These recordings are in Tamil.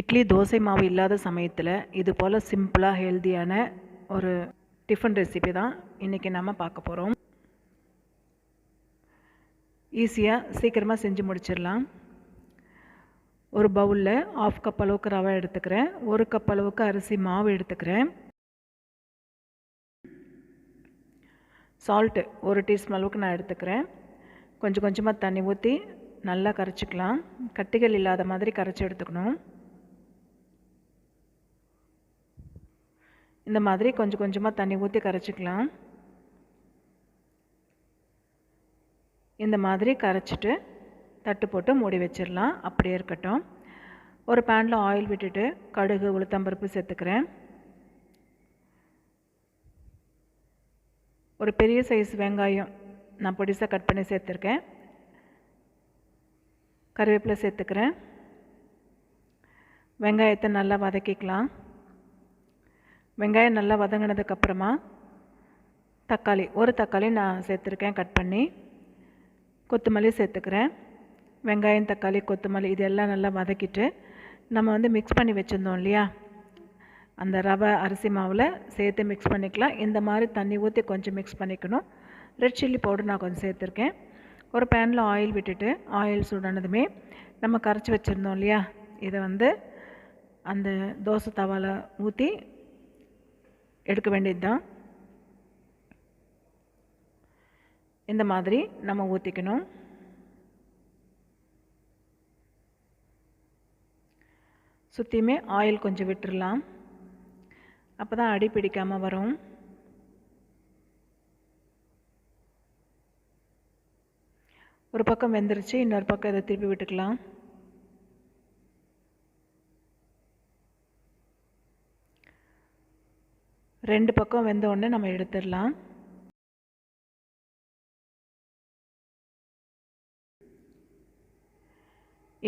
இட்லி தோசை மாவு இல்லாத சமயத்தில் இது போல் சிம்பிளாக ஹெல்த்தியான ஒரு டிஃபன் ரெசிபி தான் இன்றைக்கி நம்ம பார்க்க போகிறோம் ஈஸியாக சீக்கிரமாக செஞ்சு முடிச்சிடலாம். ஒரு பவுலில் ஆஃப் கப் அளவுக்கு ரவை எடுத்துக்கிறேன். ஒரு கப் அளவுக்கு அரிசி மாவு எடுத்துக்கிறேன். சால்ட்டு ஒரு டீஸ்பூன் அளவுக்கு நான் எடுத்துக்கிறேன். கொஞ்சம் கொஞ்சமாக தண்ணி ஊற்றி நல்லா கரைச்சிக்கலாம். கட்டிகள் இல்லாத மாதிரி கரைச்சி எடுத்துக்கணும். இந்த மாதிரி கொஞ்சம் கொஞ்சமாக தண்ணி ஊற்றி கரைச்சிக்கலாம். இந்த மாதிரி கரைச்சிட்டு தட்டு போட்டு மூடி வச்சிடலாம். அப்படியே இருக்கட்டும். ஒரு பேனில் ஆயில் விட்டுட்டு கடுகு உளுத்தம்பருப்பு சேர்த்துக்கிறேன். ஒரு பெரிய சைஸ் வெங்காயம் நான் பொடிசாக கட் பண்ணி சேர்த்துருக்கேன். கருவேப்பிலை சேர்த்துக்கிறேன். வெங்காயத்தை நல்லா வதக்கிக்கலாம். வெங்காயம் நல்லா வதங்கினதுக்கப்புறமா தக்காளி ஒரு தக்காளி நான் சேர்த்துருக்கேன் கட் பண்ணி. கொத்தமல்லி சேர்த்துக்கிறேன். வெங்காயம் தக்காளி கொத்தமல்லி இதெல்லாம் நல்லா வதக்கிட்டு நம்ம வந்து மிக்ஸ் பண்ணி வச்சுருந்தோம் இல்லையா? அந்த ரவை அரிசி மாவில் சேர்த்து மிக்ஸ் பண்ணிக்கலாம். இந்த மாதிரி தண்ணி ஊற்றி கொஞ்சம் மிக்ஸ் பண்ணிக்கணும். ரெட் சில்லி பவுடர் நான் கொஞ்சம் சேர்த்துருக்கேன். ஒரு பேனில் ஆயில் விட்டுட்டு ஆயில் சூடானதுமே நம்ம கரைச்சி வச்சுருந்தோம் இல்லையா? இதை வந்து அந்த தோசை தவாவில் ஊற்றி எடுக்க வேண்டியது தான் இந்த மாதிரி நம்ம ஊற்றிக்கணும் சுற்றியுமே ஆயில் கொஞ்சம் விட்டுடலாம் அப்போ தான் அடி பிடிக்காமல் வரும். ஒரு பக்கம் வெந்துருச்சு இன்னொரு பக்கம் இதை திருப்பி விட்டுக்கலாம். ரெண்டு பக்கம் வெந்த உடனே நம்ம எடுத்துடலாம்.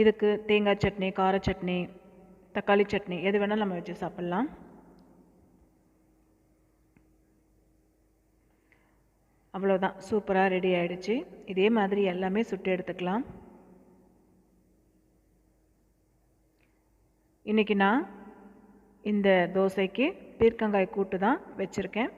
இதுக்கு தேங்காய் சட்னி கார சட்னி தக்காளி சட்னி எது வேணாலும் நம்ம வச்சு சாப்பிட்லாம். அவ்வளோதான் சூப்பராக ரெடி ஆகிடுச்சு இதே மாதிரி எல்லாமே சுட்டு எடுத்துக்கலாம். இன்றைக்கி நான் இந்த தோசைக்கு பீர்க்கங்காய் கூட்டு தான் வச்சுருக்கேன்.